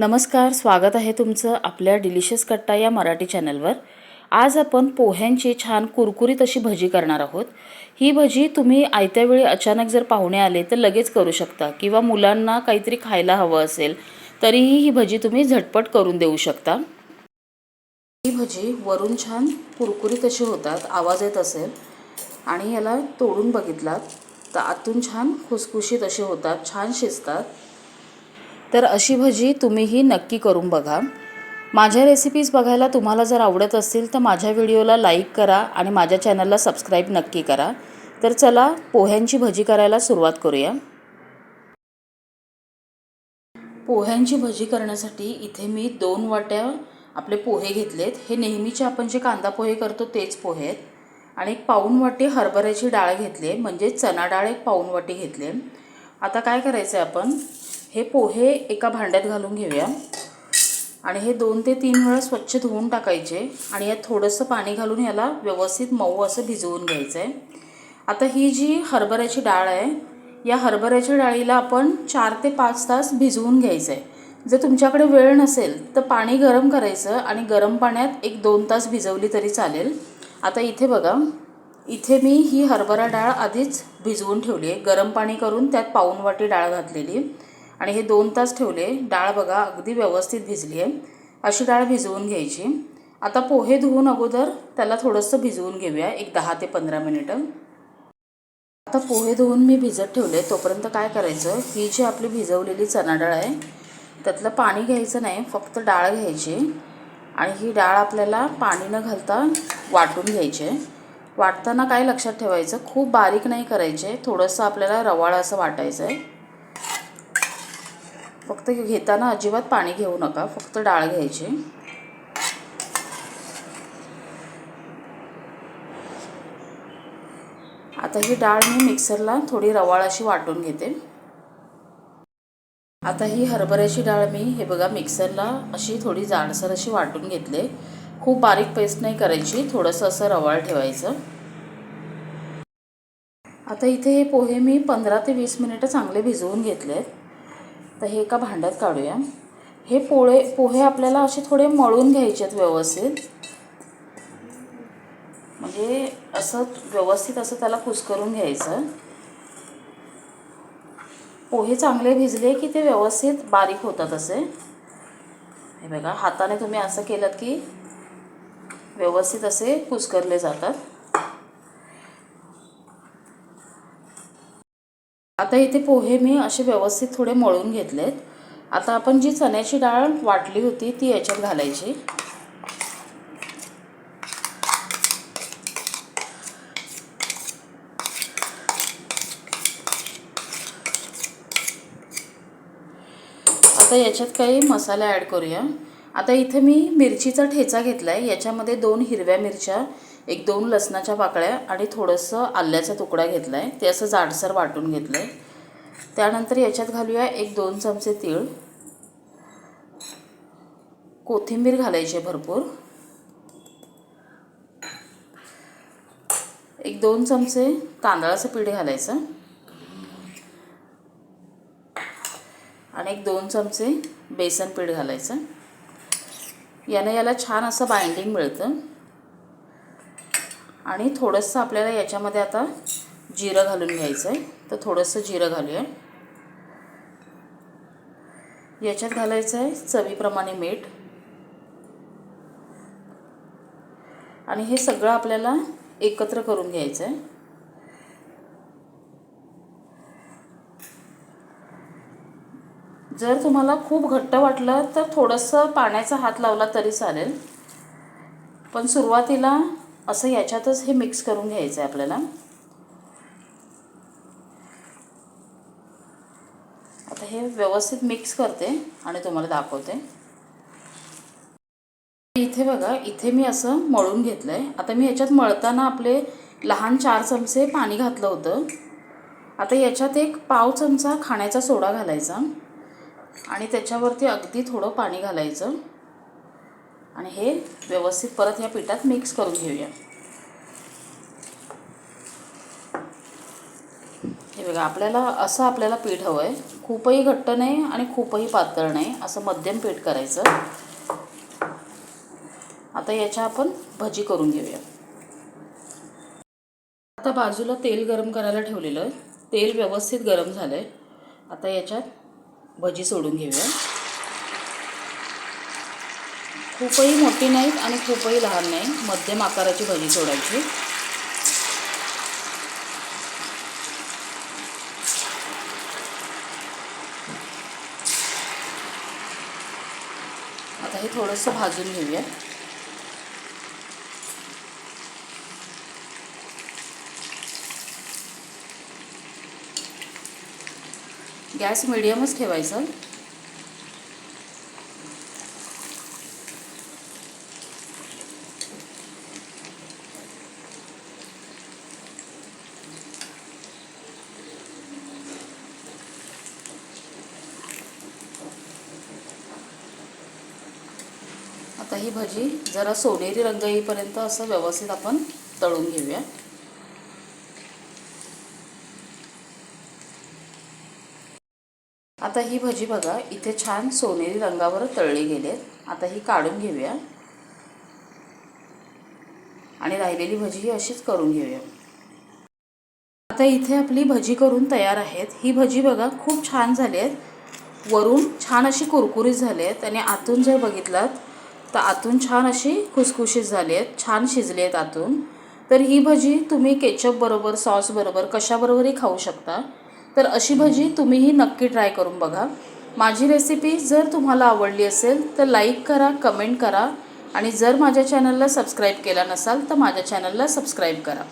नमस्कार स्वागत आहे तुमचं आपल्या डिलिशियस कट्टा या मराठी चॅनलवर. आज आपण पोह्यांची छान कुरकुरीत अशी भजी करणार आहोत. ही भजी तुम्ही आयत्या वेळी अचानक जर पाहुणे आले तर लगेच करू शकता किंवा मुलांना काहीतरी खायला हवं असेल तरीही ही भजी तुम्ही झटपट करून देऊ शकता. ही भजी वरून छान कुरकुरीत अशी होतात आवाज येत असेल आणि याला तोडून बघितलात तर आतून छान खुसखुशीत असे होतात छान शिजतात. तर अशी भजी तुम्हीही नक्की करून बघा. माझ्या रेसिपीज बघायला तुम्हाला जर आवडत असतील तर माझ्या व्हिडिओला लाईक करा आणि माझ्या चॅनलला सबस्क्राईब नक्की करा. तर चला पोह्यांची भजी करायला सुरुवात करूया. पोह्यांची भजी करण्यासाठी इथे मी दोन वाट्या आपले पोहे घेतलेत. हे नेहमीचे आपण जे कांदा पोहे करतो तेच पोहे आहेत. आणि एक पाऊण वाटी हरभऱ्याची डाळ घेतली म्हणजे चणा डाळ एक पाऊण वाटी घेतले आता काय करायचं आहे आपण? हे पोहे एका भांड्यात घालून घेऊया. आणि हे दोन ते तीन वेळा स्वच्छ धुवून टाकायचे. आणि यात थोडंसं पाणी घालून याला व्यवस्थित मऊ असं भिजवून घ्यायचं आहे आता ही जी हरभऱ्याची डाळ आहे या हरभऱ्याच्या डाळीला आपण चार ते पाच तास भिजवून घ्यायचं आहे जर तुमच्याकडे वेळ नसेल तर पाणी गरम करायचं आणि गरम पाण्यात एक दोन तास भिजवली तरी चालेल. आता इथे बघा इथे मी ही हरभरा डाळ आधीच भिजवून ठेवली आहे. गरम पाणी करून त्यात पाऊन वाटी डाळ घातलेली आणि हे दोन तास ठेवले. डाळ बघा अगदी व्यवस्थित भिजली आहे. अशी डाळ भिजवून घ्यायची. आता पोहे धुवून अगोदर त्याला थोडंसं भिजवून घेऊया एक दहा ते पंधरा मिनिटं. आता पोहे धुवून मी भिजत ठेवले. तोपर्यंत काय करायचं? ही जी आपली भिजवलेली चणा डाळ आहे त्यातलं पाणी घ्यायचं नाही फक्त डाळ घ्यायची. आणि ही डाळ आपल्याला पाणी न घालता वाटून घ्यायची आहे. वाटताना काय लक्षात ठेवायचं? खूप बारीक नाही करायचे. थोडंसं आपल्याला रवाळ असं वाटायचं आहे फक्त घेताना अजिबात पाणी घेऊ नका फक्त डाळ घ्यायची. आता ही डाळ मी मिक्सरला थोडी रवाळ अशी वाटून घेते. आता ही हरभऱ्याची डाळ मी हे बघा मिक्सरला अशी थोडी जाडसर अशी वाटून घेतले. खूप बारीक पेस्ट नाही करायची थोडंसं असं रवाळ ठेवायचं. आता इथे हे पोहे मी पंधरा ते वीस मिनिटं चांगले भिजवून घेतलेत. तर हे एका भांड्यात काढूया. हे पोळे पोहे आपल्याला असे थोडे मळून घ्यायचे आहेत व्यवस्थित. म्हणजे असं व्यवस्थित असं त्याला कुसकरून घ्यायचं. पोहे चांगले भिजले की ते व्यवस्थित बारीक होतात असे. हे बघा हाताने तुम्ही असं केलं की व्यवस्थित असे कुसकरले जातात. आता इथे पोहे मी असे व्यवस्थित थोडे मळून घेतलेत. आता आपण जी चण्याची डाळ वाटली होती ती याच्यात घालायची. आता याच्यात काही मसाले ॲड करूया. आता इथे मी मिरचीचा ठेचा घेतला आहे याच्यामध्ये दोन हिरव्या मिरच्या एक दोन लसणाच्या पाकळ्या आणि थोडंसं आल्याचा तुकडा घेतला आहे ते असं जाडसर वाटून घेतलं आहे त्यानंतर याच्यात घालूया एक दोन चमचे तीळ. कोथिंबीर घालायची भरपूर. एक दोन चमचे तांदळाचं पीठ घालायचं. आणि एक दोन चमचे बेसन पीठ घालायचं. यानं याला छान असं बाइंडिंग मिळतं. आणि थोडंसं आपल्याला याच्यामध्ये आता जिरं घालून घ्यायचं आहे तर थोडंसं जिरं घालूया. याच्यात घालायचं आहे चवीप्रमाणे मीठ. आणि हे सगळं आपल्याला एकत्र करून घ्यायचं आहे जर तुम्हाला खूप घट्ट वाटलं तर थोडंसं पाण्याचा हात लावला तरी चालेल. पण सुरुवातीला असं याच्यातच हे मिक्स करून घ्यायचं आहे आपल्याला. आता हे व्यवस्थित मिक्स करते आणि तुम्हाला दाखवते. इथे बघा इथे मी असं मळून घेतलं आहे आता मी याच्यात मळताना आपले लहान चार चमचे पाणी घातलं होतं. आता याच्यात एक पाव चमचा खाण्याचा सोडा घालायचा आणि त्याच्यावरती अगदी थोडं पाणी घालायचं. आणि हे व्यवस्थित परत या पिठात मिक्स करून घेऊया. हे बघा आपल्याला असं आपल्याला पीठ हवं आहे खूपही घट्ट नाही आणि खूपही पातळ नाही. असं मध्यम पीठ करायचं. आता याच्या आपण भजी करून घेऊया. आता बाजूला तेल गरम करायला ठेवलेलं आहे. तेल व्यवस्थित गरम झालं आहे आता याच्यात भजी सोडून घेऊया. खूपही मोठी नाहीत आणि खूपही लहान नाही मध्यम आकाराची भजी सोडायची. आता हे थोडंसं भाजून घेऊया. गॅस मिडियमच ठेवायचा. ही भजी जरा सोनेरी रंग येईपर्यंत असं व्यवस्थित आपण तळून घेऊया. आता ही भजी बघा इथे छान सोनेरी रंगावर तळली गेलेत. आता ही काढून घेऊया. आणि राहिलेली भजी ही अशीच करून घेऊया. आता इथे आपली भजी करून तयार आहेत. ही भजी बघा खूप छान झाली आहेत वरून छान अशी कुरकुरीत झाली आहेत आणि आतून जर बघितलात तर आतून छान अशी खुसखुशीत झाली आहेत छान शिजली आहेत आतून. तर ही भजी तुम्ही केचप बरोबर कशाबरोबरही खाऊ शकता. तर अशी भजी तुम्हीही नक्की ट्राय करून बघा. माझी रेसिपी जर तुम्हाला आवडली असेल तर लाईक करा कमेंट करा. आणि जर माझ्या चॅनलला सबस्क्राईब केला नसाल तर माझ्या चॅनलला सबस्क्राईब करा.